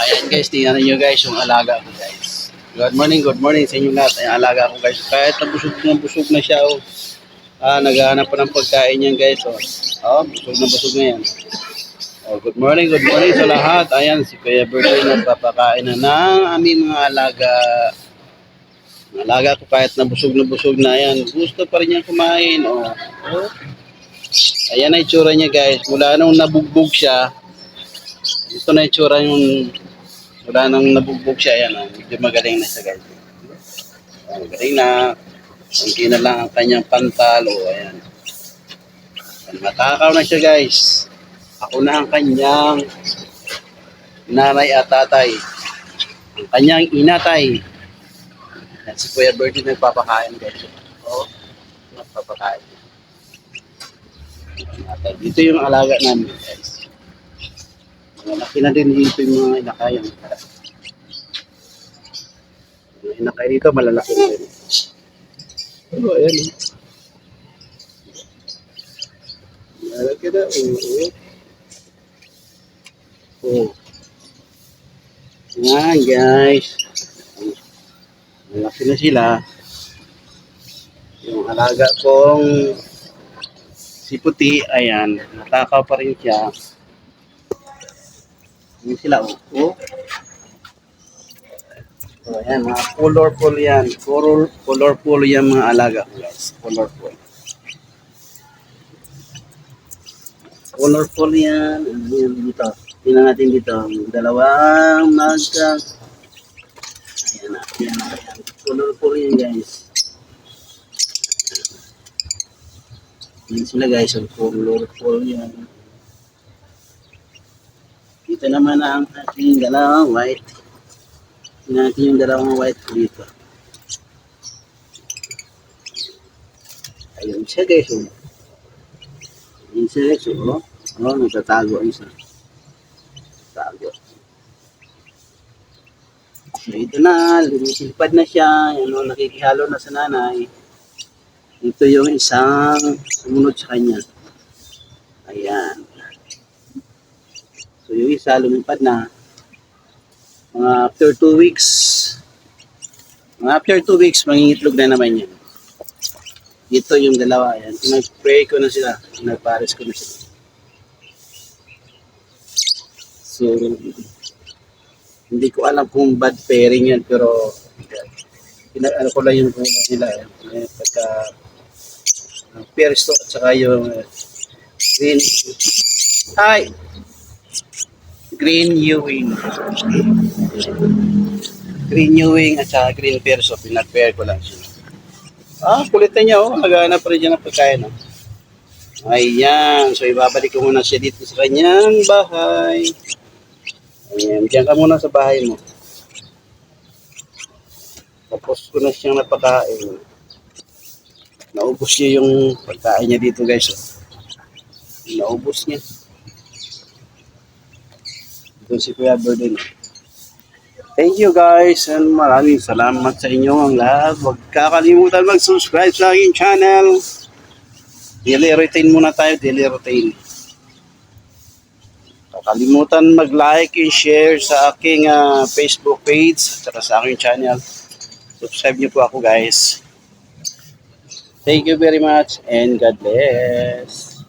Ayan guys, tingnan nyo guys yung alaga ko guys. Good morning, good morning sa inyo lahat. Ayan, alaga ko guys. Kahit nabusog na busog na siya oh. Ah, naghahanap pa ng pagkain yan guys oh. Oh, busog na busog na yan. Oh, good morning, good morning sa lahat. Ayan, si Kuya Bertie nagpapakain na ng aming mga alaga. Alaga ko kahit na busog na busog na yan. Gusto pa rin niya kumain. Oh. oh. Ayan na itsura niya guys. Mula nung nabugbog siya, ito na itsura yung mula nung nabugbog siya. Ayan, oh. medyo magaling na siya guys. Oh, magaling na. Kunti na lang ang kanyang pantal. Oh, ayan. Matakaw na siya guys. Ako na ang kanyang nanay at tatay. Ang kanyang inatay. Yan si Kuya Birdie nagpapakain guys. Oo. Nagpapakain. Inatay. Dito yung alaga namin guys. Malaki na din dito yung mga inakay. Ang mga inakay dito malalaki na din. Oh, ayan. oh. Malalaki na. Oo. Oh. Yan guys. Malaki na sila. Yung alaga kong si Puti, ayan, natakaw pa rin siya. Yan sila, oh. oh. So, ayan, mga colorful yan. Color, colorful yan mga alaga ko guys. Colorful. Colorful yan. Ayan dito. Tingnan natin dito. Dalawang magka. Ayan na. Ayan. Ayan. Colorful yan guys. Ayan sila guys. Ang colorful yan. Dito naman ang ating dalawang white. Natin yung dalawang white dito. Ayun siya guys. Oh. Ayun siya guys. Oh. Oh, nagtatago isa. Tago. So, ito na, lumisilpad na siya, ano, nakikihalo na sa nanay. Ito yung isang sumunod sa kanya. Ayan. So, yung isa lumipad na. Mga after two weeks, mga after two weeks, mangingitlog na naman yan. Ito yung dalawa, ayan. Nag-pray ko na sila, nag-pares ko na sila. So, hindi ko alam kung bad pairing yan, pero ano ko lang yung kulay nila. Eh, pagka uh, pairs to at saka yung uh, green hi green Ewing green Ewing at saka green perso pinag-pair ko lang siya ah kulit niya oh naghahanap pa rin siya ng pagkain oh. ayan so ibabalik ko muna siya dito sa kanyang bahay Ayan, diyan ka muna sa bahay mo. Tapos ko na siyang napakain. Naubos niya yung pagkain niya dito guys. Oh. Naubos niya. Ito si Kuya Burden. Thank you guys and maraming salamat sa inyo ang lahat. Huwag kakalimutan mag-subscribe sa aking channel. Daily routine muna tayo, daily routine. Kalimutan mag-like and share sa aking ah, Facebook page at sa aking channel. Subscribe niyo po ako guys. Thank you very much and God bless.